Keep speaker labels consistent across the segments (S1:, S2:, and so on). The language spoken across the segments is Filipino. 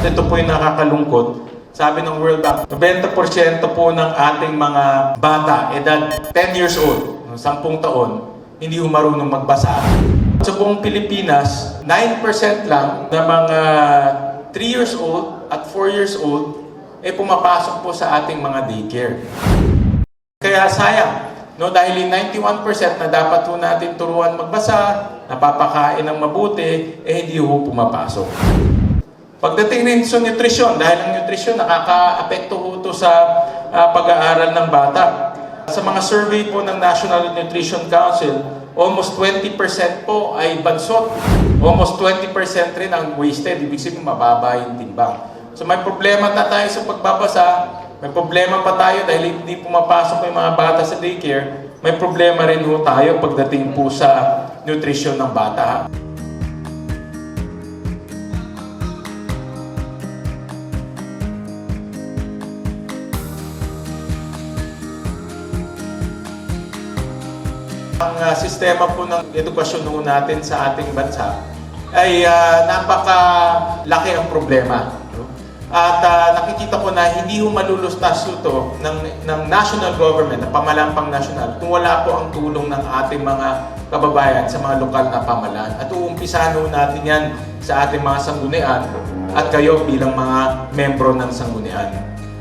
S1: At ito po yung nakakalungkot. Sabi ng World Bank, 90% po ng ating mga bata, edad 10 years old, 10 taon, hindi marunong magbasa. Sa buong Pilipinas, 9% lang na mga 3 years old at 4 years old ay pumapasok po sa ating mga daycare. Kaya sayang, no? Dahil yung 91% na dapat po natin turuan magbasa, napapakain ng mabuti, eh hindi ho pumapasok. Pagdating rin sa nutrisyon, dahil ang nutrisyon nakaka-apekto ho ito sa ah, pag-aaral ng bata. Sa mga survey po ng National Nutrition Council, almost 20% po ay bansot. Almost 20% rin ang wasted. Ibig sabihin, mababa yung timbang. So may problema na tayo sa pagbabasa, may problema pa tayo dahil hindi pumapasok yung mga bata sa daycare, may problema rin ho tayo pagdating po sa nutrition ng bata. Ang ah, sistema po ng edukasyon noon natin sa ating bansa ay ah, napakalaki ang problema. At ah, nakikita ko na hindi ho malulustas ito ng, ng national government, ng pamalampang national, kung wala po ang tulong ng ating mga kababayan sa mga lokal na pamalaan. At uumpisahan ho natin yan sa ating mga sanggunian at kayo bilang mga membro ng sanggunian.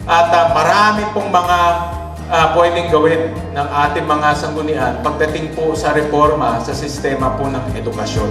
S1: At ah, marami pong mga ah, pwedeng gawin ng ating mga sanggunian pagdating po sa reforma sa sistema po ng edukasyon.